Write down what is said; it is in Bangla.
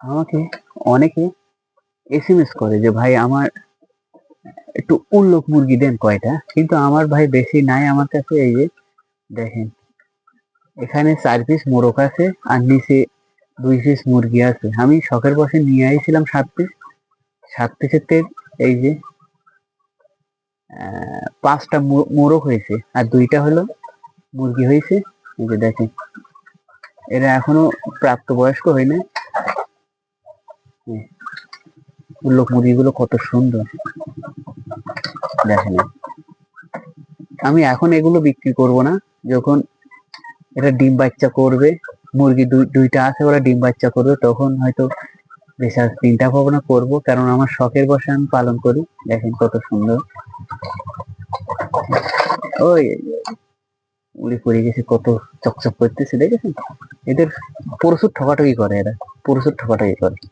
আমাকে অনেকে এসএমএস করে যে, ভাই, আমার একটু উল্লোক মুরগি দেন কয়টা? কিন্তু আমার ভাই বেশি নাই আমার কাছে, এই যে দেখেন, এখানে চার পিস মোরগ আছে আর নিচে দুই পিস মুরগি আছে। আমি শখের বসে নিয়ে আইছিলাম সাত পিস সাত পিসের এই যে পাঁচটা মোরগ হয়েছে আর দুইটা হলো মুরগি হয়েছে। এই যে দেখেন, এরা এখনও প্রাপ্তবয়স্ক হয়নি উল্লোক মুরগিগুলো কত সুন্দর। দেখেন। আমি এখন এগুলো বিক্রি করব না, যখন এটা ডিম বাচ্চা করবে, মুরগি দুই- দুইটা আছে ওরা ডিম বাচ্চা করবে, তখন হয়তো বেচার চিন্তা ভাবনা করব, কারণ আমার শখের বসে আমি পালন করি। দেখেন কত সুন্দর। ওই, উড়ে পড়ে গেছে, কত চকচক করতেছে, দেখেছেন? এদের প্রচুর ঠকাঠকি করে এরা, প্রচুর ঠকাঠকি করে।